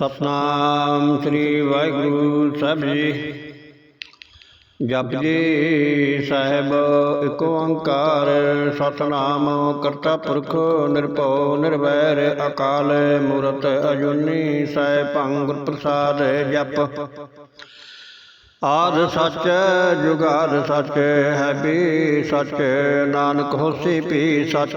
ਸਤਨਾਮ ਸ੍ਰੀ ਵਾਹਿਗੁਰੂ ਸਾਹਿਬ ਜੀ। ਜਪ ਜੀ ਸਾਹਿਬ, ਇੱਕ ਓੰਕਾਰ, ਸਤਨਾਮ ਕਰਤਾ ਪੁਰਖ, ਨਿਰਭਉ, ਨਿਰਵੈਰ, ਅਕਾਲ ਮੂਰਤ, ਅਜੂਨੀ ਸੈ ਭੰਗ ਪ੍ਰਸਾਦ ਜਪ। ਆਦ ਸੱਚ, ਜੁਗਾਦ ਸੱਚ, ਹੈ ਵੀ ਸੱਚ, ਨਾਨਕ ਹੋਸੀ ਪੀ ਸੱਚ।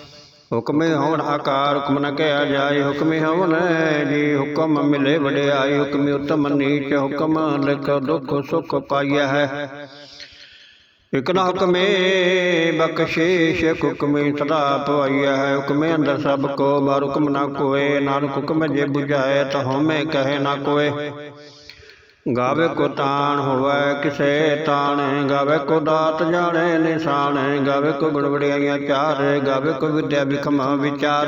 ਹੁਕਮੇ ਹੋਣ ਆਕਾਰ ਹੁਕਮ ਨ ਕਹਿਆ ਜਾਏ, ਹੁਕਮੇ ਹੋਣ ਜੀ, ਹੁਕਮ ਮਿਲੇ ਵਡਿਆਈ, ਹੁਕਮੇ ਉਤਮ ਨੀਚ, ਹੁਕਮ ਲਿਖ ਦੁਖ ਸੁਖ ਪਾਈਆ ਹੈ ਇਕ ਨਾ ਹੁਕਮੇ ਬਖਸ਼ੀਸ਼ ਹੁਕਮੇ ਸਦਾ ਪਵਾਈਆ ਹੈ ਹੁਕਮੇ ਅੰਦਰ ਸਭ ਕੋ ਬਾਰ ਹੁਕਮ ਨਾ ਕੋਏ, ਨਾਨਕ ਹੁਕਮ ਜੇ 부ਝਾਏ ਤਾਂ ਹਉਮੈ ਕਹੇ ਨਾ ਕੋਏ। ਗਾਵੇ ਕੋ ਤਾਣ ਹੋਵੇ, ਕਿਸੇ ਤਾਣੇ ਗਾਵੇ ਕੋ ਦਾਤ ਜਾਣੇ ਨਿਸ਼ਾਨ ਗਾਵੇ ਕੋ ਗੁਣ ਵਡਿਆਈਆਂ ਗਾਵੇ ਕੋ ਵਿਦਿਆ ਵਿਖਮ ਵਿਚਾਰ।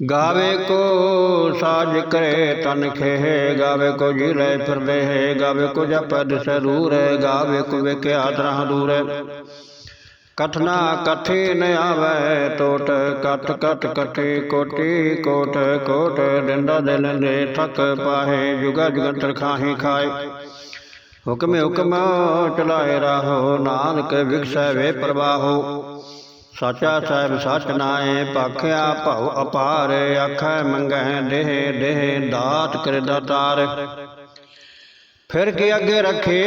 ਗਾਵੇ ਕੋ ਸਾਜ ਕਰੇ ਤਨ ਖੇ ਗਾਵੇ ਕੋ ਜੀ ਲੈ ਫਿਰਦੇ ਹੈ, ਗਾਵੇ ਕੋ ਜਪੈ ਦਿਸ ਦੂਰ, ਗਾਵੇ ਕੋ ਵੇਖਿਆ ਤਰਹ ਦੂਰ। ਕਥਨਾ ਕਥੇ ਨ ਆਵੈ ਟੋਟ ਕਥ ਕਥ ਕਟੇ ਕੋਟੀ ਕੋਟ ਕੋਟ, ਡੰਡਾ ਦੇ ਲੰਦੇ ਥਕ ਪਾਹੇ, ਜੁਗਾ ਜਗੰਤਰ ਖਾਹੇ ਖਾਏ। ਹੁਕਮੇ ਹੁਕਮ ਚਲਾਏ ਰਾਹੋ, ਨਾਨਕ ਵਿਖਸੈ ਵੇ ਪ੍ਰਵਾਹੋ। ਸਾਚਾ ਸਾਹਿਬ ਸਚ ਨਾਏ ਭਾਖਿਆ ਭਉ ਅਪਾਰ, ਆਖੈ ਮੰਗੈ ਦੇਹ ਦੇਹ ਦਾਤ ਕਰੇ ਦਾਤਾਰ। ਫਿਰ ਕੇ ਅੱਗੇ ਰੱਖੇ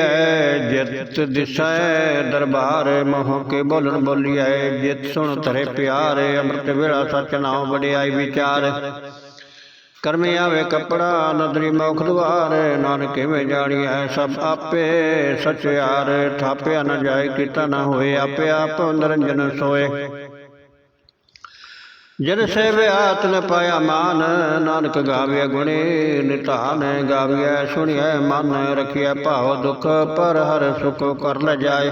ਐ? ਜਿਤ ਦਿਸੈ ਦਰਬਾਰ ਮੋਹ ਕੇ ਬੋਲਣ ਬੋਲੀਐ। ਜਿਤ ਸੁਣ ਧਰੇ ਪਿਆਰ, ਅੰਮ੍ਰਿਤ ਵੇਲਾ ਸਚ ਨਾਮ ਵਡਿਆਈ ਵਿਚਾਰ। ਕਰਮੇ ਆਵੇ ਕਪੜਾ, ਨਦਰੀ ਮੋਖ ਦੁਆਰ। ਨਾਨਕ ਕਿਵੇਂ ਜਾਣੀਐ ਸਭ ਆਪੇ ਸਚਿਆਰ ਥਾਪਿਆ ਨਾ ਜਾਏ, ਕੀਤਾ ਨਾ ਹੋਏ, ਆਪੇ ਆਪ ਨਿਰੰਜਨ ਸੋਏ। ਜਨ ਸੇਵੇ ਆਤਨ ਪਾਇਆ ਮਾਨ ਨਾਨਕ ਗਾਵੇ ਗੁਣੇ ਨਿਧਾਨ ਗਾਵੀਐ ਸੁਣੀਐ ਮਨ ਰਖਿਐ ਭਾਵ ਦੁਖ ਪਰ ਹਰ ਸੁਖ ਕਰ ਲ ਜਾਏ।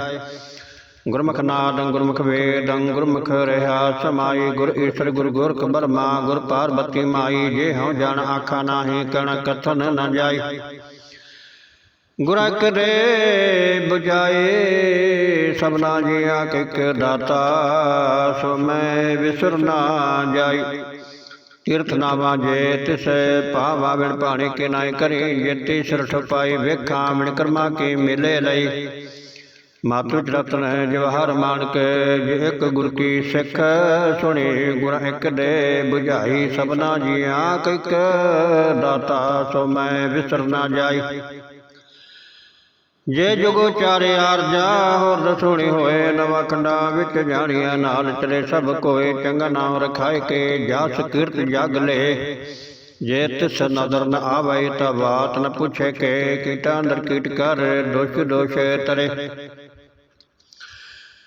ਗੁਰਮੁਖ ਨਾਦ ਗੁਰਮੁਖ ਵੇਦ ਗੁਰਮੁਖ ਰਹਾ ਸਮਾਈ ਗੁਰ ਈਸ਼ਰ ਗੁਰ ਗੁਰਖ ਬਰਮਾ ਗੁਰ ਪਾਰਬਤੀ ਮਾਈ ਜੇ ਹਉ ਜਨ ਆਖਾ ਨਾਹੀ ਕਣ ਕਥਨ ਨ ਜਾਈ। ਗੁਰਾ ਕਰੇ 부ਜਾਏ ਸਭਨਾ ਜੀਆ ਕਿਕ ਦਾਤਾ, ਸੋ ਮੈਂ ਵਿਸਰ ਨਾ ਜਾਈ। ਤੀਰਥ ਨਾਵਾ ਜੇ ਤਿਸੈ ਭਾਵਾ ਬਿਨ ਭਾਣੇ ਕੇ ਨਾਇ ਕਰੇ, ਜੇਤੀ ਸਿਰਠ ਪਾਈ ਵੇਖਾਂ ਬਿਨ ਕਰਮਾ ਕੀ ਮਿਲੇ ਲਈ। ਮਾਤੂ ਰਤਨ ਜਵਾਹਰ ਮਾਨਕ, ਜੇ ਇੱਕ ਗੁਰ ਕੀ ਸਿੱਖ ਸੁਣੀ, ਗੁਰ ਇੱਕ ਦੇ 부ਝਾਈ ਸਭਨਾ ਜੀਆਂ ਕਿਕ ਦਾਤਾ, ਸੋ ਮੈਂ ਵਿਸਰ ਨਾ ਜਾਈ। ਜੇ ਜੁਗੋ ਚਾਰੇ ਆਰਜਾ, ਹੋਰ ਦਸੋਣੀ ਹੋਏ ਨਵਾ ਖੰਡਾ ਵਿੱਚ ਜਾਣੀਆਂ ਨਾਲ ਚਲੇ ਸਭ ਕੋਏ, ਚੰਗਾ ਨਾਮ ਰਖਾਏ ਕੇ ਜਸ ਕੀਰਤ ਜਗ ਲੈ। ਜੇ ਤਿਸ ਨਦਰ ਨ ਆਵੇ ਤਾਂ ਬਾਤ ਨ ਪੁੱਛੇ ਕੇ ਕੀਟਾ ਅੰਦਰ ਕੀਟ ਕਰ, ਦੋਸ਼ ਦੋਸ਼ ਤਰੇ।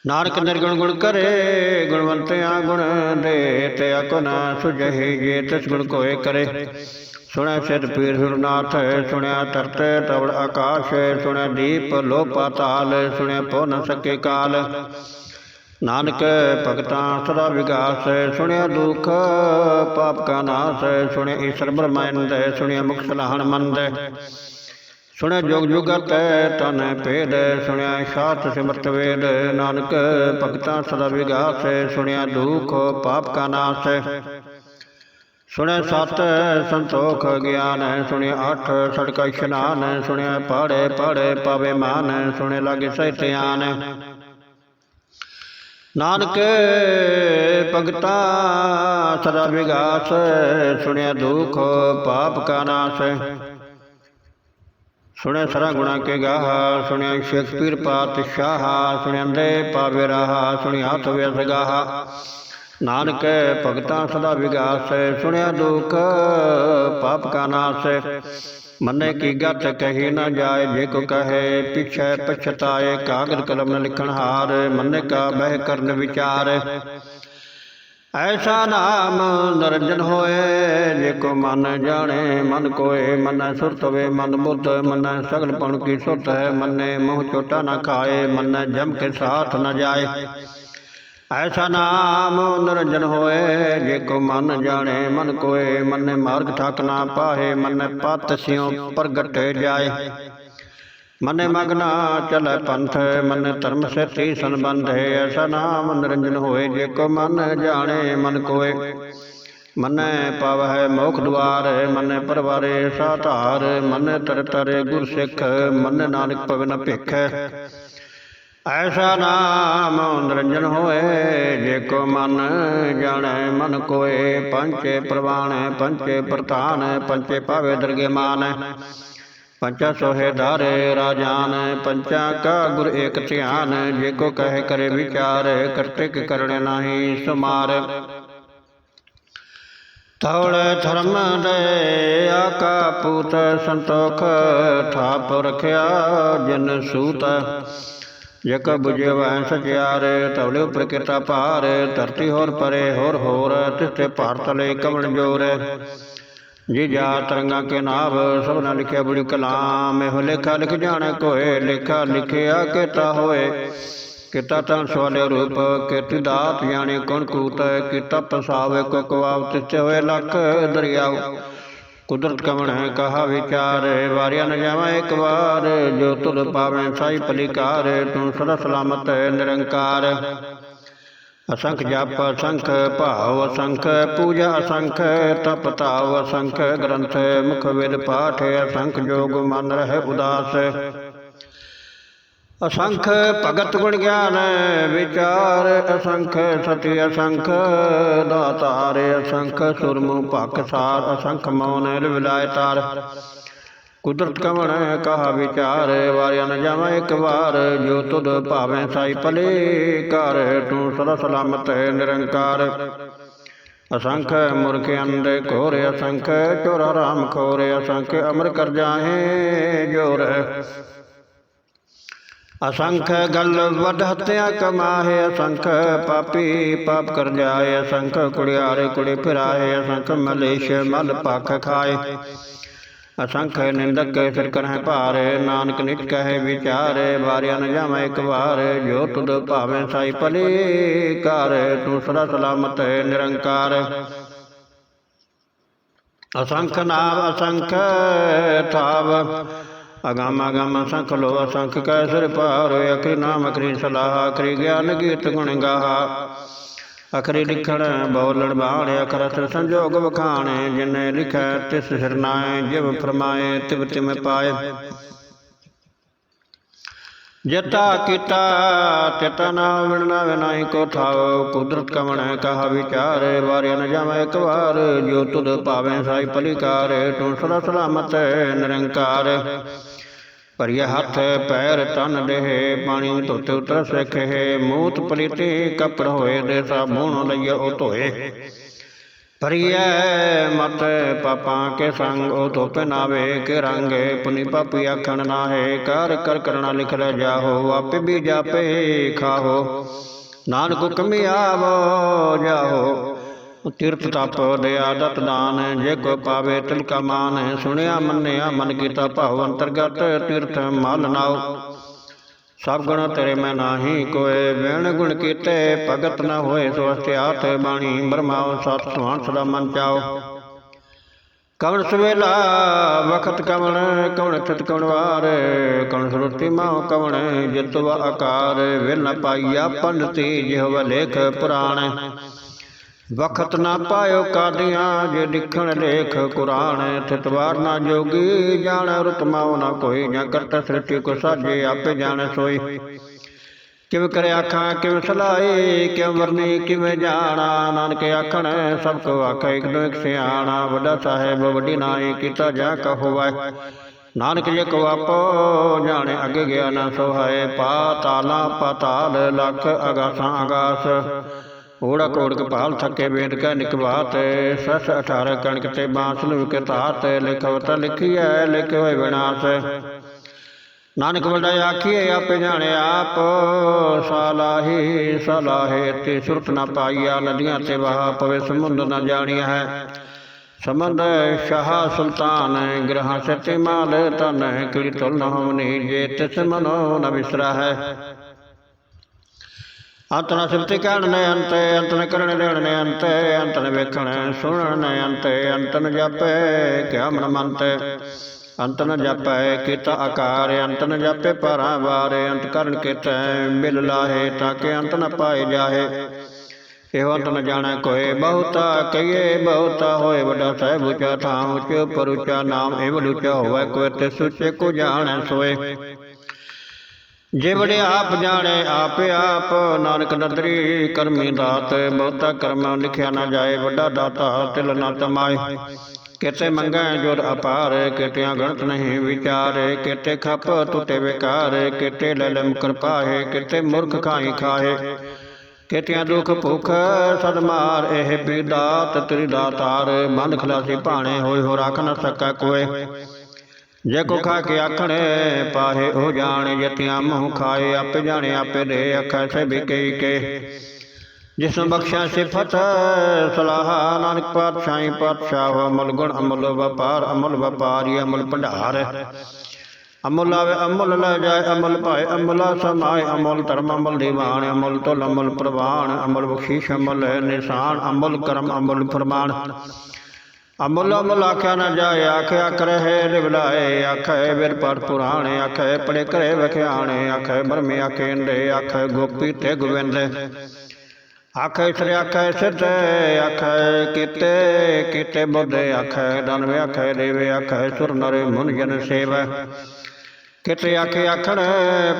ਨਾਨਕ ਨਿਰਗੁਣ ਗੁਣ ਕਰੇ, ਗੁਣਵੰਤਿਆ ਗੁਣ ਦੇ ਤੇ ਅਕੋ ਨਾ ਸੁਜਹੀ ਜੇ ਤਿਸ ਗੁਣ ਕੋਏ ਕਰੇ। ਸੁਣਿਆ ਸਿਰ ਪੀਰ ਸੁਰਨਾਥ ਸੁਣਿਆ ਤਰਤ ਤਵੜ ਆਕਾਸ਼ ਸੁਣਿਆ ਦੀਪ ਲੋ ਪਾਤਾਲ ਸੁਣਿਆ ਪੋ ਨ ਸਕੇ ਕਾਲ ਨਾਨਕ ਭਗਤਾਂ ਸਦਾ ਵਿਗਾਸ ਸੁਣਿਆ ਦੁਖ ਪਾਪ ਕਾ ਨਾਸ ਸੁਣਿਆ ਈਸ਼ਰ ਬ੍ਰਹਮੰਡ ਸੁਣਿਆ ਮੁਖ ਸਲਾਹਣ ਮੰਦ ਸੁਣਿਆ ਜੋਗ ਜੁਗਤ ਤਨ ਭੇਦ ਸੁਣਿਆ ਸਾਤ ਸਿਮਰਤ ਵੇਦ ਨਾਨਕ ਭਗਤਾਂ ਸਦਾ ਵਿਗਾਸ ਸੁਣਿਆ ਦੁਖ ਪਾਪ ਕਾ ਨਾਸ ਸੁਣਿਆ ਸਤ ਸੰਤੋਖ ਗਿਆਨ ਸੁਣਿਆ ਅੱਠ ਸੜਕਾ ਇਸ਼ਨਾਨ ਸੁਣਿਆ ਪੜੇ ਪੜੇ ਪਾਵੇ ਮਾਨ ਸੁਣਿਆ ਲਾਗੇ ਸਹਿਤਿਆਨ ਨਾਨਕ ਭਗਤਾ ਸਦਾ ਵਿਗਾਸ ਸੁਣਿਆ ਦੁਖ ਪਾਪ ਕਾ ਨਾਸ। ਸੁਣਿਆ ਸਰਾ ਗੁਣਾ ਕੇ ਗਾਹਾ ਸੁਣਿਆ ਸ਼ੇਖਪੀਰ ਪਾਤਸ਼ਾਹ ਸੁਣਿਆ ਦੇ ਪਾਵੇ ਰਹਾ ਸੁਣਿਆ ਹੱਥ ਵਿਅਸ ਗਾਹਾ। ਨਾਨਕ ਭਗਤਾਂ ਸਦਾ ਵਿਗਾਸ, ਸੁਣਿਆ ਦੁਖ ਪਾਪ ਕਾ ਨਾਸ। ਮੰਨੇ ਕੀ ਗਤ ਕਹੀ ਨਾ ਜਾਏ, ਜੇ ਕੋ ਕਹੇ, ਪਿਛੈ ਪਛਤਾਏ, ਕਾਗਦ ਕਲਮ ਨ ਲਿਖਣ ਹਾਰ, ਮੰਨੇ ਕਾ ਬਹਿ ਕਰਨ ਵਿਚਾਰ। ਐਸਾ ਨਾਮ ਨਰਜਨ ਹੋਏ, ਜੇ ਕੋ ਮਨ ਜਾਣੇ, ਮਨ ਕੋਏ, ਮਨ ਸੁਰਤਵੇ ਮਨ ਬੁੱਧ, ਮਨ ਸਗਲ ਪਣ ਕੀ ਸੁਰਤ ਹੈ, ਮਨੇ ਮੂੰਹ ਚੋਟਾ ਨਾ ਖਾਏ, ਮਨ ਜਮ ਕੇ ਸਾਥ ਨਾ ਜਾਏ। ਐਸਾ ਨਾਮ ਨਰਜਨ ਹੋਏ, ਜੇ ਕੋ ਮਨ ਜਾਣੇ, ਮਨ ਕੋਏ, ਮਨ ਮਾਰਗ ਠਾਕ ਨਾ ਪਾਹੇ, ਮਨ ਪਤ ਸਿਉ ਪ੍ਰਗਟੇ ਜਾਏ। ਮਨ ਮਗਨਾ ਚਲੈ ਪੰਥ, ਮਨ ਧਰਮ ਸੇਤੀ ਸੰਬੰਧ ਹੈ। ਐਸਾ ਨਾਮ ਨਿਰੰਜਨ ਹੋਏ, ਜੇ ਕੋ ਮਨ ਜਾਣੇ, ਮਨ ਕੋਏ। ਮਨੈ ਪਵਹਿ ਮੋਖ ਦੁਆਰ, ਮਨੈ ਪਰਵਾਰੇ ਸਾਧਾਰ, ਮਨ ਤਰ ਤਰੇ ਗੁਰ ਸਿੱਖ ਮਨ ਨਾਨਕ ਪਵਨ ਭਿਖ। ਐਸਾ ਨਾਮ ਨਿਰੰਜਨ ਹੋਏ, ਜੇ ਕੋ ਮਨ ਜਾਣੈ, ਮਨ ਕੋਏ, ਪੰਚੇ ਪ੍ਰਵਾਣ, ਪੰਚੇ ਪ੍ਰਧਾਨ, ਪੰਚੇ ਪਾਵੇ ਦਰਗੇ ਮਾਨ। ਪੰਚਾ ਸੋਹੇ ਧਾਰੇ ਰਾਜਾਨ, ਪੰਚਾ ਕਾ ਗੁਰ ਏਕ ਧਿਆਨ, ਜੇ ਕੋ ਕਹੇ ਕਰੇ ਵਿਚਾਰ, ਕਰਤਿਕ ਕਰਣ ਨਾਹੀ ਸੁਮਾਰ। ਤੌੜ ਧਰਮ ਦੇ ਆਕਾ ਪੂਤ ਸੰਤੋਖ, ਥਾਪ ਰਖਿਆ ਜਨ ਸੂਤ। ਜਕ ਬੁਝਿਆ ਸਚਿਆਰੇ ਤਵਲੇ ਉਪਰ ਕਿਰਤਾ ਭਾਰ ਧਰਤੀ ਹੋਰ ਪਰੇ ਹੋਰ ਹੋਰ ਤਿਸਤੇ ਭਾਰਤ ਲੈ ਕਵਣ ਜੋਰ। ਜੀ ਜਾ ਤਰੰਗਾ ਕੇ ਨਾਭ ਸਭਨਾ ਲਿਖਿਆ ਬੜੀ ਕਲਾਮ ਇਹੋ ਲੇਖਾ ਲਿਖ ਜਾਣੇ ਕੋਏ ਲੇਖਾ ਲਿਖਿਆ ਕੀਤਾ ਹੋਏ। ਕੀਤਾ ਤਾਂ ਸਵਾਲੇ ਰੂਪ ਕੀਤੀ ਦਾਤ ਜਾਣੇ ਕੌਣ ਕੂਤ ਕੀਤਾ ਪਸਾਵੇ ਕੋ ਕਵਾਵ ਤਿਸਤੇ ਹੋਏ ਲੱਖ ਦਰਿਆਉ ਕੁਦਰਤ ਕਵਣ ਹੈ ਕਹਾ ਵਿਚਾਰ, ਵਾਰਿਆ ਨ ਜਾਵਾਂ ਇੱਕ ਵਾਰ, ਜੋ ਤੁਲ ਪਾਵੇਂ ਸਾਈ ਪਲਿਕਾਰ, ਤੂੰ ਸਦਾ ਸਲਾਮਤ ਨਿਰੰਕਾਰ। ਅਸੰਖ ਜਪ, ਅਸੰਖ ਭਾਵ, ਅਸੰਖ ਪੂਜਾ, ਅਸੰਖ ਤਪ ਤਾਵ, ਅਸੰਖ ਗ੍ਰੰਥ, ਮੁਖ ਵਿਦ ਪਾਠ, ਅਸੰਖ ਜੋਗ ਮਨ ਰਹਿ ਉਦਾਸ। ਅਸੰਖ ਭਗਤ ਗੁਣ ਗਿਆਨ, ਵਿਚਾਰ ਅਸੰਖ, ਸਤੀ ਅਸੰਖ, ਦਾਤਾਰ ਅਸੰਖ ਸੁਰਮੁ ਭਖ ਸਾਰ ਅਸੰਖ, ਮੌਨ ਵਿਲਾਇ ਤਾਰ। ਕੁਦਰਤ ਕਵਣ ਕਹਾ ਵਿਚਾਰ, ਵਾਰਿਆ ਨ ਜਾਵਾਂ ਇੱਕ ਵਾਰ, ਜੋ ਤੁਧ ਭਾਵੇਂ ਸਾਈ ਭਲੇ ਕਰ ਤੂੰ ਸਦਾ ਸਲਾਮਤ ਹੈ ਨਿਰੰਕਾਰ। ਅਸੰਖ ਮੁਰਖ ਅੰਡੇ ਘੋਰ ਅਸੰਖ, ਚੋਰ ਰਾਮ ਖੋਰ ਅਸੰਖ, ਅਮਰ ਕਰ ਜਾਹੇ ਜੋਰ। ਅਸੰਖ ਗਲ ਵਡ ਹਤਿਆ ਕਮਾਹੇ, ਅਸੰਖ ਪਾਪੀ ਪਾਪ ਕਰ ਜਾਏ ਅਸੰਖ ਕੁੜਿਆਰੇ ਕੁੜੇ ਫਿਰਾਏ, ਅਸੰਖ ਮਲੇਸ਼ ਮਲ ਪਖ ਖਾਏ। ਅਸੰਖ ਨਿੰਦਕ ਸਿਰ ਕਰਹਿ ਭਾਰ, ਨਾਨਕ ਨਿਤ ਕਹੇ ਵਿਚਾਰ, ਵਾਰਿਆ ਨ ਜਾਵਾਂ ਇੱਕ ਵਾਰ, ਜੋ ਤੁਧ ਭਾਵੇਂ ਸਾਈ ਭਲੇ ਕਰ ਤੂੰ ਸਦਾ ਸਲਾਮਤ ਹੈ ਨਿਰੰਕਾਰ। ਅਸੰਖ ਨਾਮ ਅਸੰਖ ਥਾਵ ਅਗਮ ਅਗਮ ਅਸੰਖ ਲੋ ਅਸੰਖ ਕੈ ਸਿਰ ਭਾਰ ਅਖਰੀ ਨਾਮ ਅਖਰੀ ਸਲਾਹ ਅਖਰੀ ਗਿਆਨ ਗੀਤ ਗੁਣ ਗਾਹਾ ਅਖਰੀ ਲਿਖਣ ਬੋਲਣ ਬਾਣ ਅਖਰ ਅਸਰ ਸੰਜੋਗ ਵਖਾਣ ਜਿਨੇ ਲਿਖੈ ਤਿਸ ਸਿਰਨਾਏ ਜਿਵ ਫਰਮਾਏ ਤਿਵ ਤਿਮ ਪਾਏ ਜਤਾ ਕੀਤਾ ਤਿਤਾ ਨਾ ਵਿਣਨਾ ਵਿਨਾਈ ਕੋ ਥਾਉ ਕੁਦਰਤ ਕਵਣ ਕਹਾ ਵਿਚਾਰ ਵਾਰਿਆ ਨ ਜਾਵੇ ਇੱਕ ਵਾਰ ਜੋ ਤੁਧ ਭਾਵੇਂ ਸਾਈ ਪਲਿਕਾਰ ਤੂੰ ਸਦਾ ਸਲਾਮਤ ਨਿਰੰਕਾਰ ਭਰੀਆ ਹੱਥ ਪੈਰ ਤਨ ਦੇਹ ਪਾਣੀ ਧੁੱਤ ਉਤਰ ਸਖੇ ਮੂਤ ਪਲੀਤੇ ਕਪੜ ਹੋਏ ਦੇ ਸਾਬੂਣ ਲਈਏ ਉਹ ਧੋਏ। ਭਰੀਐ ਮਤ ਪਾਪਾਂ ਕੇ ਸੰਗ ਉਹ ਧੋਪ ਨਾਵੇ ਕੇ ਰੰਗੇ ਪੁਨੀ ਪਾਪੀ ਆਖਣ ਨਾਹੇ ਕਰ ਕਰ ਕਰਣਾ ਲਿਖ ਲੈ ਜਾਹੋ ਆਪੇ ਵੀ ਜਾਪੇ ਖਾਹੋ। ਨਾਨਕ ਹੁਕਮ ਆਵੋ ਜਾਹੋ। ਤੀਰਥ ਤਪ ਦਇਆ ਦਤ ਦਾਨ ਜੇ ਕੋ ਪਾਵੇ ਤਿਲ ਕਾ ਮਾਨ ਸੁਣਿਆ, ਮੰਨਿਆ, ਮਨ ਕੀਤਾ ਭਾਵ ਅੰਤਰਗਤ ਤੀਰਥ ਮਲ ਨਾਉ। ਸਭ ਗੁਣ ਤੇਰੇ ਮੈਂ ਨਾਹੀ ਕੋਏ, ਵੇਣ ਗੁਣ ਕੀਤੇ, ਭਗਤ ਨਾ ਹੋਏ ਸੋ ਅਸਤਿਆਤ ਬਾਣੀ ਬਰਮਾਉ ਸਤ ਸੁਹਾਨ ਸਦਾ ਮਨ ਚਾਓ ਕਵਣ ਸਵੇਲਾ, ਵਖਤ ਕਵਣ ਕਵਣ ਚਿਤ ਕਵਣ ਵਾਰ, ਕਵਣ ਸੁਰਤੀ ਮਾਉ ਕਵਣ ਜਿਤਵਾ ਆਕਾਰ, ਵਿਲ ਨ ਪਾਈਆ ਪੰਡਤੀ ਜਿਹਵਾ ਲੇਖ ਪੁਰਾਣ। ਵਖਤ ਨਾ ਪਾਇਓ ਕਾਦੀਆਂ ਜੇ ਲਿਖਣ ਲੇਖ ਕੁਰਾਨ ਤਿਤਵਾਰ ਨਾ ਜੋਗੀ ਜਾਣ ਰਤਮਾਉ ਨਾ ਕੋਈ, ਜਾਂ ਕਰਤ ਸ੍ਰਿਸ਼ਟੀ ਕੋ ਸਾਜੇ ਆਪੇ ਜਾਣ ਸੋਈ। ਕਿਵੇਂ ਕਰੇ ਆਖਾਂ, ਕਿਵੇਂ ਸਲਾਏ ਕਿਉ ਵਰਨੇ, ਕਿਵੇਂ ਜਾਣਾ, ਨਾਨਕ ਆਖਣ, ਸਭ ਕੋ ਆਖੇ ਇੱਕ ਦੋ ਇੱਕ ਸਿਆਣਾ, ਵੱਡਾ ਸਾਹਿਬ, ਵੱਡੀ ਨਾਏ ਕੀਤਾ ਜਾ ਕਹੋਵਾ ਨਾਨਕ ਜੇ ਕੋ ਆਪੋ ਜਾਣੇ, ਅੱਗੇ ਗਿਆ ਨਾ ਸੋਹਾਏ ਪਾ ਪਾਤਾਲਾ ਪਾਤਾਲ ਲਖ ਅਗਾਸਾਂ ਅਗਾਸ। ਓੜਾ ਕੋੜ ਕਪਾਲ ਥੱਕੇ ਵੇਦ ਕੈ ਨਿਕਬਾਤ ਸਸ 18 ਕਣਕ ਤੇ ਬਾਂਸ ਨੂੰ ਕੇ ਲਿਖਵਤ ਲਿਖੀਐ ਲਿਖੇ ਹੋਏ ਵਿਨਾਸ਼ ਨਾਨਕ ਵੱਡਾ ਆਖੀਏ ਆਪੇ ਜਾਣੇ ਆਪ। ਸਾਲਾਹੀ, ਸਲਾਹੇ ਤੇ ਸੁਰਤ ਨਾ ਪਾਈਆ, ਨਦੀਆਂ ਤੇ ਵਹਾ ਪਵੇ ਸਮੁੰਦ ਨਾ ਜਾਣੀਆ ਹੈ ਸਮੰਦ ਸ਼ਾਹ ਸੁਲਤਾਨ ਗ੍ਰਹ ਸਤਿ ਮਾਲ ਤਨ ਕਿੜੀ ਤੁਲ ਨਾ ਹੋਵਨੀ ਜੇ ਤਿਸ ਮਨੋ ਨ ਵਿਸਰਾ ਹੈ ਅੰਤ ਨ ਸਿਫਤੇ ਕਹਿਣ ਨੇ ਅੰਤ ਅੰਤ ਨ ਕਰਨ ਦੇਣ ਨੇ ਅੰਤ ਅੰਤ ਨ ਵੇਖਣ, ਸੁਣਨ ਨੇ ਅੰਤ ਅੰਤ ਨ ਜਾਪੇ, ਕਿਆ ਮਨ ਮੰਤ। ਅੰਤ ਨ ਜਾਪੈ, ਕੀਤਾ ਆਕਾਰ, ਅੰਤ ਨ ਜਾਪੇ ਪਰਾਂ ਵਾਰੇ, ਅੰਤ ਕਰਨ ਕੀਤੈ, ਮਿਲ ਲਾਹੇ, ਤਾਂ ਕਿ ਅੰਤ ਨ ਪਾਏ ਜਾਹੇ। ਇਹੋ ਅੰਤ ਨ ਜਾਣੈ ਕੋਏ ਬਹੁਤਾ, ਕਹੀਏ ਬਹੁਤਾ, ਹੋਏ ਵੱਡਾ ਸਾਹਿਬ ਉੱਚਾ ਥਾਂ ਉੱਚ ਪਰ ਨਾਮ, ਇਹ ਉੱਚਾ ਹੋਵੇ, ਕੋਈ ਤੇ ਸੁਚੇ ਕੋ ਜਾਣੈ ਸੋਏ। ਜੇਵੜੇ ਆਪ ਜਾਣੇ, ਆਪ ਆਪ ਨਾਨਕ ਨਦਰੀ ਕਰਮੀ ਦਾਤ, ਬਹੁਤਾ ਕਰਮ ਲਿਖਿਆ ਨਾ ਜਾਏ, ਵੱਡਾ ਦਾਤਾ ਤਿਲ ਨਾ ਤਮਾਏ। ਕਿਤੇ ਮੰਗੈ ਜੁਰ ਅਪਾਰ, ਕਿਤਿਆਂ ਗਣਤ ਨਹੀਂ ਵਿਚਾਰੇ, ਕਿਤੇ ਖਪ ਟੁੱਟੇ ਵਿਕਾਰ, ਕਿਤੇ ਲਲਮ ਕਿਰਪਾਏ ਕਿਤੇ ਮੁਰਖ ਖਾਈ ਖਾਏ ਕਿਤਿਆਂ ਦੁਖ ਭੁਖ ਸਦਮਾਰ ਇਹ ਵੀ ਦਾਤ ਤੇਰੀ ਦਾਤਾਰ, ਮਨ ਖਲਾਸੀ ਭਾਣੇ ਹੋਏ ਹੋ ਰੱਖ ਨਾ ਸਕਾ ਕੋਏ। ਜੇ ਕੋ ਖਾ ਕੇ ਆਖਣੇ, ਪਾਹੇ ਉਹ ਜਾਣੇ ਜਤਿਆਂ ਮੂੰਹ ਖਾਏ, ਆਪੇ ਜਾਣੇ, ਆਪੇ ਦੇ ਅੱਖਾਂ ਸੇ ਵੀ ਕੇ। ਜਿਸ ਨੂੰ ਬਖਸ਼ਿਆ ਸਿਫਤ, ਸਲਾਹ ਨਾਨਕ ਪਾਤਸ਼ਾਹੀ, ਪਾਤਸ਼ਾਹ ਅਮਲ ਗੁਣ, ਅਮਲ ਵਪਾਰ, ਅਮਲ ਵਪਾਰੀ, ਅਮਲ ਭੰਡਾਰ। ਅਮਲ ਆਵੇ, ਅਮਲ ਲੈ ਜਾਏ, ਅਮਲ ਭਾਏ, ਅਮਲਾ ਸਮਾਏ, ਅਮਲ ਧਰਮ, ਅਮਲ ਦੀਵਾਨ, ਅਮਲ ਤੁਲ ਅਮਲ ਪ੍ਰਵਾਨ, ਅਮਲ ਬਖਸ਼ੀਸ਼, ਅਮਲ ਨਿਸ਼ਾਨ, ਅਮਲ ਕਰਮ, ਅਮਲ ਫਰਮਾਨ। ਅਮਲ ਅਮਲ ਆਖਿਆ ਨਾ ਜਾਏ ਆਖਿਆ ਕਰਹਿ ਲਿਵਲਾਏ ਆਖੇ ਵਿਰ ਪਰ ਪੁਰਾਣੇ, ਆਖੈ ਪੜੇ ਘਰੇ ਵਖਿਆਣੇ, ਆਖੇ ਬਰਮੇ ਆਖੇਂਦੇ ਗੋਪੀ ਤੇ ਗੋਵਿੰਦ ਆਖੇ ਸ੍ਰੀ ਆਖੈ, ਸਿੱਧੇ, ਆਖੇ, ਕੀਤੇ ਕੀਤੇ ਬੁੱਧੇ, ਆਖੈ, ਦਨਵੇ, ਆਖੈ, ਦੇਵੇ, ਆਖੈ, ਸੁਰ ਨਰ, ਮੁਨ ਜਨ ਸੇਵ। ਕਿਤੇ ਆਖੇ, ਆਖਣ,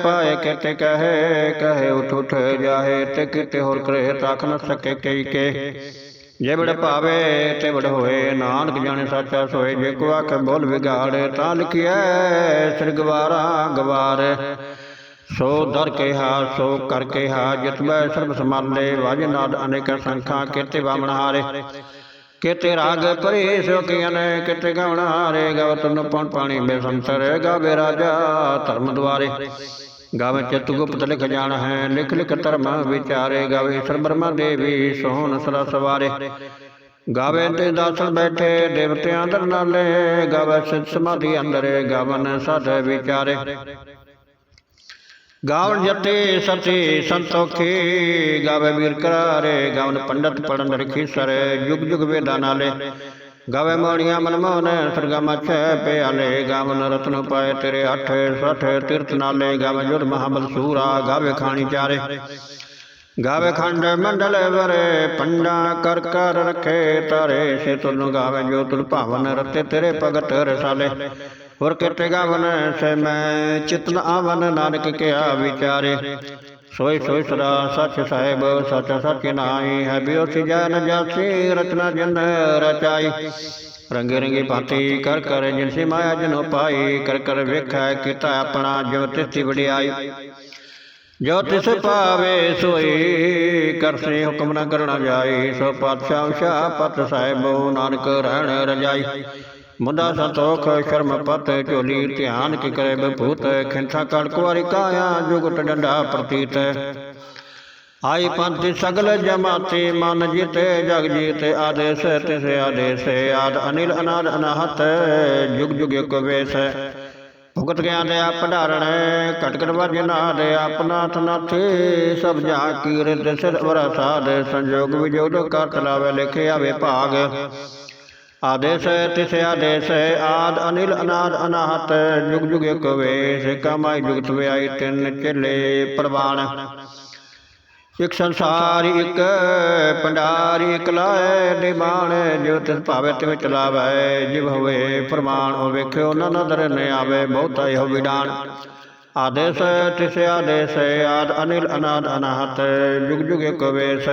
ਪਾਏ, ਕਿਤੇ ਕਹੇ ਕਹੇ, ਉਠ ਉਠ, ਜਾਹੇ, ਤੇ ਕਿਤੇ ਹੋਰ ਕਰੇ ਤੱਕ ਨ ਸਕੇ, ਕਈ ਕੇ ਜੇ ਬੜ ਭਾਵੇ ਤੇ ਬੜ ਹੋਏ ਨਾਨਕ ਜਾਣੇ ਸਾਚਾ ਸੋਏ ਜੇ ਕੋ ਆਖ ਬੋਲ ਵਿਗਾੜੇ ਤਾਂ ਲਿਖਿਐ ਸਿਰ ਗਵਾਰਾ ਗਵਾਰ। ਸੋ ਦਰ ਕਿਹਾ ਸੋ ਕਰ ਕਿਹਾ ਜਿਤਬੈ ਸਰਬ ਸਮਾਲੇ ਵਜ ਨਾਦ ਅਨੇਕ ਸੰਖਾਂ ਕਿਤੇ ਬਾਮਣ ਹਾਰੇ। ਕਿਤੇ ਰਾਗ ਪਰੇ ਸੋ ਕੀਨ ਕਿਤੇ ਗਵਣ ਹਾਰੇ ਗਵ ਤੁਨ ਪਉਣ ਪਾਣੀ ਮੇ ਸੰਤਰ ਗਾਵੇ ਰਾਜਾ ਧਰਮ ਦੁਆਰੇ। ਗਾਵੇ ਚਿਤ ਗੁਪਤ ਲਿਖ ਜਾਣ ਹੈ, ਲਿਖ ਲਿਖ ਧਰਮ ਵਿਚਾਰੇ ਗਾਵੇ ਈਸ਼ਰ ਬਰਮਾ ਦੇਵੀ ਸੋਹਣ ਸਰਾ ਸਵਾਰੇ। ਗਾਵੇ ਤੇ ਦਾਸਲ ਬੈਠੇ ਦੇਵਤਿਆਂ ਦਰ ਨਾਲੇ, ਗਾਵੇ ਸਿਧ ਸਮਾਧੀ ਅੰਦਰ ਗਾਵਨ ਸਦ ਵਿਚਾਰੇ। ਗਾਵਨ ਜਤੇ ਸਤੇ ਸੰਤੋਖੀ, ਗਾਵੇ ਵੀਰ ਕਰਾਰੇ, ਗਾਵਨ ਪੰਡਤ ਪੜਨ ਰਖੀ ਸਰ ਜੁਗ ਜੁਗ ਵੇਦਾਂ ਨਾਲੇ। ਗਾਵੇ ਮੋੜੀਆਂ ਮਨਮੋਹਨ ਸਰਗਮ ਛੇ ਪਿਆਲੇ ਗਾਵਨ ਰਤਨ ਪਾਏ ਤੇਰੇ ਅੱਠ ਸਠ ਤਿਰਥ ਨਾਲੇ ਗਾਵੇ ਜੁਰ ਮਹਾਬਲ ਸੂਰਾ ਗਾਵੇ ਖਾਣੀ ਚਾਰੇ। ਗਾਵੇ ਖੰਡ ਮੰਡਲ ਵਰੇ ਪੰਡਾ ਕਰ ਕਰ ਰਖੇ ਤਾਰੇ। ਸੇ ਤੁਨ ਗਾਵੇ ਜੋ ਤੁਲ ਭਾਵਨ ਰਤੇ ਤੇਰੇ ਭਗਤ ਰਸਾਲੇ। ਹੋਰ ਕਿਤੇ ਗਾਵਨ ਸੇ ਮੈਂ ਚਿਤਨ ਆਵਨ ਨਾਨਕ ਕਿਆ ਵਿਚਾਰੇ। ਸੋਈ ਸੋਈ ਸਦਾ ਸੱਚ ਸਾਹਿਬ, ਸੱਚ ਸੱਚ ਨਾਈ ਹੈ ਬਿਓ ਸਿਜਾ ਜਾਸੀ ਰਚਨਾ ਜਨ ਰਚਾਈ। ਰੰਗੇ ਰੰਗੇ ਭਾਂਤੀ ਕਰ ਕਰ ਜਿਨ ਸੇ ਮਾਇਆ ਜਨੋ ਪਾਈ, ਕਰ ਕਰ ਵੇਖੈ ਕੀਤਾ ਆਪਣਾ ਜੋ ਤਿਸਤੀ ਵਡਿਆਈ। ਜੋ ਤਿਸ ਪਾਵੇ ਸੋਈ ਕਰਸੇ ਹੁਕਮ ਨਾ ਕਰਣਾ ਜਾਏ ਸੋ ਪਾਤਸ਼ਾਹ, ਸ਼ਾਹ ਪਤ ਸਾਹਿਬ, ਨਾਨਕ ਰਹਿਣ ਰਜਾਈ। ਮੁੰਡਾ ਸਤੋਖ ਸ਼ਰਮ ਪਤ ਝੋਲੀ ਧਿਆਨ ਕਿ ਕਰੇ ਬਭੂਤ ਖਿੰਥਾ ਕੜ ਕੁਵਾਰੀ ਕਾਇਆ ਜੁਗਟ ਡੰਡਾ ਪ੍ਰਤੀਤ ਆਈ ਪੰਥ ਸਗਲ ਜਮਾਤੇ, ਮਨ ਜਿਤੇ, ਜਗ ਜੀਤੇ, ਆਦੇਸ ਤਿਸ ਆਦੇਸ ਆਦ ਅਨਿਲ ਅਨਾਦ ਅਨਾਹਤ ਜੁਗ ਜੁਗ ਇਕ ਵੇਸ ਭੁਗਤ ਗਿਆ ਦੇ ਭੰਡਾਰਣ ਕਟਕਟ ਵਰਜ ਨਾਦ ਆਪਨਾਥ ਨਾਥੇ ਸਭ ਜਾ ਕੀ ਸਿਰ ਵਰਾ ਸਾਧ ਸੰਜੋਗ ਵਿਜੋਗ ਕਰ ਤਲਾਵੇ, ਲਿਖੇ ਆਵੇ ਭਾਗ। ਆਦੇਸ ਤਿਸ ਆਦੇਸ ਆਦ ਅਨਿਲ ਅਨਾਦ ਅਨਾਹਤ ਜੁਗ ਜੁਗ ਇਕ ਵੇਸ ਕਮਾਈ ਜੁਗਤ ਵਿਆਈ ਤਿੰਨ ਚੇਲੇ ਪ੍ਰਵਾਨ ਇਕ ਸੰਸਾਰ ਇਕ ਪੰਡਾਰੀ ਇਕ ਲਾਏ ਨਿਬਾਣ ਜੋ ਤਿਸ ਭਾਵੇ ਤਿਵੇਂ ਚਲਾਵੇ ਜਿਵ ਹੋਵੇ ਪ੍ਰਮਾਣ ਉਹ ਵੇਖਿਓ ਨਾ ਨਦਰ ਨ ਆਵੇ ਬਹੁਤਾ ਇਹੋ ਵਿਡਾਨ ਆਦੇਸ ਤਿਸ ਆਦੇਸ ਆਦ ਅਨਿਲ ਅਨਾਦ ਅਨਾਹਤ ਜੁਗ ਜੁਗ ਇਕ ਵੇਸ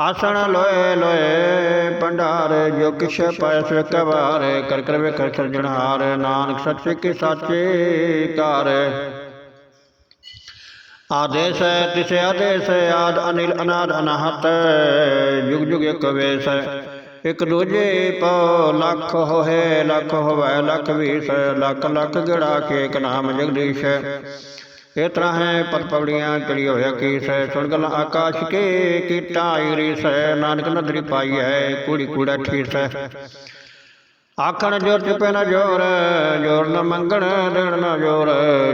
ਆਸਣ ਲੋਏ ਲੋਏ, ਪੰਡਾਰ ਜੋ ਕਿਛ ਪੈਸ ਕਵਾਰ, ਕਰ ਕਰ ਵੇਖ ਸਰਜਣਹਾਰ ਨਾਨਕ ਸੱਚੇ ਕੀ ਸਾਚੇ ਕਾਰ ਆਦੇਸ ਤਿਸ ਆਦੇਸ ਆਦ ਅਨਿਲ ਅਨਾਦ ਅਨਾਹਤ ਜੁਗ ਜੁਗ ਇਕ ਵੇਸ ਇਕ ਦੂਜੇ ਪਉ ਲੱਖ ਹੋਏ ਲੱਖ ਹੋਵੇ, ਲੱਖ ਵੀਸ, ਲੱਖ ਲੱਖ ਗੜਾ ਕੇਕ ਨਾਮ ਜਗਦੀਸ਼। ਇਹ ਤਰ੍ਹਾਂ ਹੈ ਪਦ ਪਵੜੀਆਂ ਚੜੀ ਹੋਇਆ ਕੀਸ ਸੁਣ ਗਲ ਆਕਾਸ਼ ਕੇ ਕੀਟਾ ਈਰੀਸ ਨਾਨਕ ਨਦਰੀ ਪਾਈ ਹੈ, ਕੁੜੀ ਕੂੜਾ ਠੀਸ ਆਖਣ ਜੋਰ ਚੁਪੇ ਨਾ ਜੋਰ ਜੋਰ ਨਾ ਮੰਗਣ ਦੇਣ ਨਾ ਜੋਰ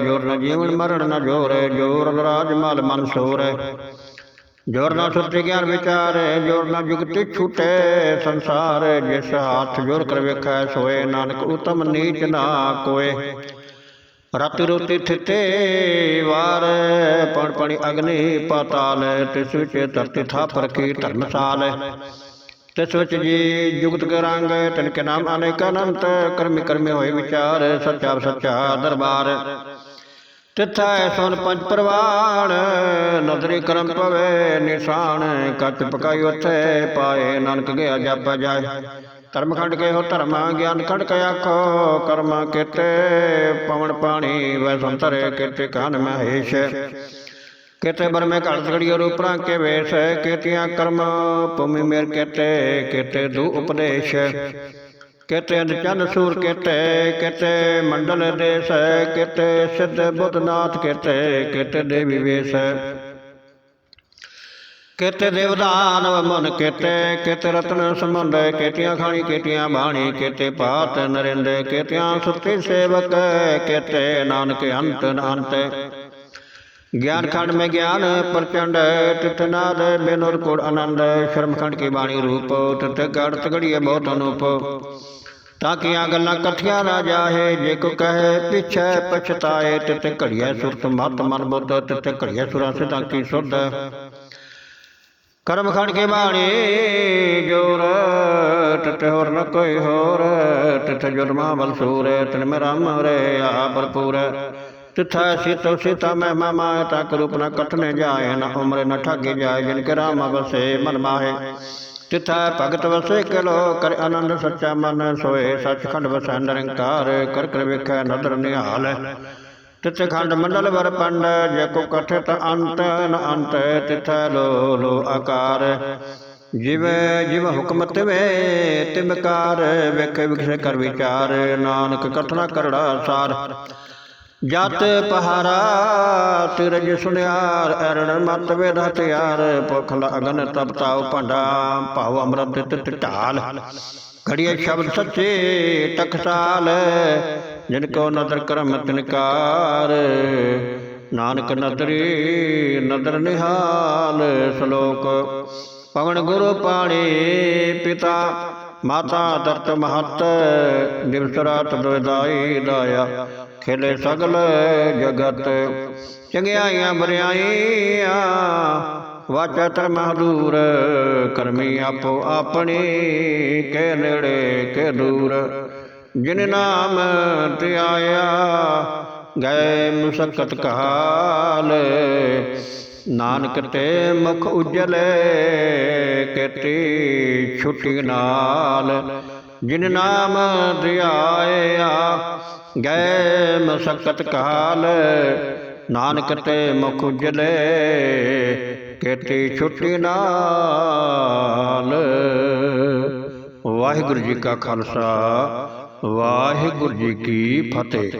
ਜੋਰ ਨਾ ਜੀਵਨ ਮਰਨ ਨਾ ਜੋਰ ਜੋਰ ਰਾਜ ਮਾਲ ਮਨਸੂਰ ਜੋਰ ਨਾ ਸੁਰਤੀ ਗਿਆਨ ਵਿਚਾਰ, ਜੋਰ ਨਾ ਜੁਗਤੀ ਛੂਟੇ ਸੰਸਾਰ, ਜਿਸ ਹੱਥ ਜੋਰ ਕਰ ਵੇਖੈ ਸੋਏ, ਨਾਨਕ ਉਤਮ ਨੀਚ ਨਾ ਕੋਏ। ਰਾਤੀ ਰੋਤੀ ਥਿਤੇ ਵਾਰ, ਪਣ ਪਣੀ ਅਗਨੀ ਪਾਤਾਲ, ਤਿਸ ਵਿੱਚ ਧਰਤੀ ਥਾਪ ਰਖੀ ਧਰਮਸਾਲ। ਤਿਸ ਵਿੱਚ ਜੀ ਜੁਗਤ ਕੇ ਰੰਗ, ਤਿਨ ਕੇ ਨਾਮ ਅਨੇਕ ਅਨੰਤ, ਕਰਮੀ ਕਰਮੇ ਹੋਏ ਵਿਚਾਰ, ਸੱਚਾ ਸੱਚਾ ਦਰਬਾਰ। ਤਿਥੈ ਸੁਨ ਪੰਜ ਪ੍ਰਵਾਨ ਨਦਰੀ ਕਰਮ ਪਵੇ ਨਿਸ਼ਾਨ, ਕੱਚ ਪਕਾਈ ਉਥੇ ਪਾਏ, ਨਾਨਕ ਗਿਆ ਜਪ ਜਾਏ। ਧਰਮ ਖੰਡ ਕੇ ਹੋ ਧਰਮ ਗਿਆਨ ਖੰਡ ਕੇ ਆਖੋ, ਕਰਮ ਕਿਤੇ, ਪਵਨ ਪਾਣੀ ਵੈ ਸੰਤਰੇ ਕੀਤੇ ਕਾਨ ਮਹੇਸ਼। ਕੀਤੇ ਬਰਮੇ ਘੜ ਸਗੜੀ ਰੂਪਰਾਂ ਕੇ ਵੇਸ਼, ਕੀਤਿਆਂ ਕਰਮ ਭੂਮੀ ਮੇਰ ਕੀਤੇ ਕੀਤੇ ਦੂ ਉਪਦੇਸ਼। ਕਿਤੇ ਅੰਧ ਚੰਨ ਸੂਰ ਕੀਤੇ, ਕਿਤੇ ਮੰਡਲ ਦੇਸ, ਕਿਤੇ ਸਿੱਧ ਬੁੱਧਨਾਥ ਕਿਤੇ, ਕੀਤੇ ਦੇਵੀ ਵੇਸ। ਕੀਤੇ ਦੇਵਦਾਨ ਮਨ ਕੀਤੇ ਕੀਤੇ ਰਤਨ ਸਮੁੰਦ ਕੀਤੀਆਂ ਖਾਣੀ ਕੀਤੀਆਂ ਬਾਣੀ ਕੀਤੇ ਪਾਤ ਨਰਿੰਦ ਕੀਤਿਆਂ ਸੁਰਤੀ ਸੇਵਕ ਕੀਤੇ ਨਾਨਕ ਅੰਤ ਅੰਤ ਗਿਆਨ ਖੰਡ ਮੈਂ ਗਿਆਨ ਪ੍ਰਚੰਡ ਤਿਤਨਾਦ ਬੇਨੁਰ ਕੋੜ ਆਨੰਦ। ਸ਼ਰਮ ਖੰਡ ਕੀ ਬਾਣੀ ਰੂਪ ਤਿਤ ਗੜ ਤਗੜੀਏ ਬਹੁਤ ਅਨੂਪ। ਤਾਂ ਕੀਆਂ ਗੱਲਾਂ ਇਕੱਠੀਆਂ ਨਾ ਜਾਹੇ, ਜੇ ਕੋ ਕਹੇ ਪਿਛੈ ਪਛਤਾਏ ਤਿਤ ਘੜੀਏ ਸੁਰਤ ਮਤ ਮਨ ਬੁੱਧ ਤਿਤ ਘੜੀਏ ਸੁਰਾਂ ਸਿਧਾਂ ਕੀ ਸੁਧ। ਕਰਮ ਖਣ ਕੇ ਬਾਣੀ, ਜੋਰ ਤਿਤ ਹੋਰ ਨ ਕੋਈ ਹੋਰ ਤਿਤ ਜੁਰਮਾ ਬਲ ਸੂਰ, ਤਿਨ ਮੇ ਰਾਮ ਰੇ ਆ ਭਰਪੂਰ ਤਿਥਾ ਸਿਤੋ ਸਿਤਾ ਮੈਂ ਮਾਮਾ ਤਕ ਰੂਪ ਨ ਕਟਨੇ ਜਾਏ, ਨ ਉਮਰ ਨ ਠਾਗੇ ਜਾਏ, ਜਿਨ ਕੇ ਰਾਮ ਬਸੇ ਮਨ ਮਾਹੇ। ਤਿਥਾ ਭਗਤ ਵਸੇ ਕਲੋ ਕਰ ਆਨੰਦ ਸੱਚਾ ਮਨ ਸੋਏ, ਸੱਚਖੰਡ ਵਸੈ ਨਿਰੰਕਾਰ, ਕਰ ਕਰ ਵੇਖੈ ਨਦਰ ਨਿਹਾਲ। ਤਿਥ ਖੰਡ ਮੰਡਲ ਵਰ ਪੰਡ ਜੇ ਕੋ ਕਥਿਤ ਅੰਤ ਨ ਅੰਤ ਤਿਥੈ ਲੋ ਲੋ ਆਕਾਰ ਜਿਵੇਂ ਜਿਵ ਹੁਕਮ ਤਿਵੇਂ ਤਿਮਕਾਰ ਵੇਖੇ ਵਿਖੇ ਕਰ ਵਿਚਾਰ ਨਾਨਕ ਕਥਨਾ ਕਰੜਾ ਸਾਰ ਜਤ ਪਹਾਰਾ ਤਿਰਜ ਸੁਨਿਆਰ ਅਰਣ ਮਤ ਵੇਦ ਹਥਿਆਰ ਪੁਖਲ ਅਗਨ ਤਪਤਾਉ ਭਾਂਡਾ ਭਾਉ ਅੰਮ੍ਰਿਤ ਤਿਤ ਢਾਲ ਘੜੀਏ ਸ਼ਬਦ ਸੱਚੇ ਟਕਸਾਲ ਜਿਨ ਕੋ ਨਦਰ ਕਰਮ ਤਿਨਕਾਰ, ਨਾਨਕ ਨਦਰੀ ਨਦਰ ਨਿਹਾਲ, ਸ਼ਲੋਕ ਪਵਨ ਗੁਰੂ ਪਾਣੀ ਪਿਤਾ, ਮਾਤਾ ਦਰਤ ਮਹਤ ਦਿਵਸ ਰਾਤ ਦੁਇਦਾਈ ਦਾਇਆ ਖੇਲੇ ਸਗਲ ਜਗਤ, ਚੰਗਿਆਈਆਂ ਬਰਿਆਈਆਂ ਵਾਚਾ ਧਰਮ ਹਦੂਰ ਕਰਮੀ ਆਪੋ ਆਪਣੀ, ਕੇ ਨੇੜੇ ਕੇ ਦੂਰ। ਜਿਨ ਨਾਮ ਧਿਆਇਆ ਗਏ ਮੁਸਕਤ ਕਾਲ ਨਾਨਕ ਤੇ ਮੁਖ ਉਜਲੇ, ਕੇਤੀ ਛੁੱਟੀ ਨਾਲ। ਜਿਨ ਨਾਮ ਧਿਆਇਆ ਗਏ ਮਸਕਤ ਕਾਲ ਨਾਨਕ ਤੇ ਮੁਖ ਉਜਲੇ, ਕੇਤੀ ਛੁੱਟੀ ਨਾਲ। ਵਾਹਿਗੁਰੂ ਜੀ ਕਾ ਖਾਲਸਾ। ਵਾਹਿਗੁਰੂ ਜੀ ਕੀ ਫਤਿਹ।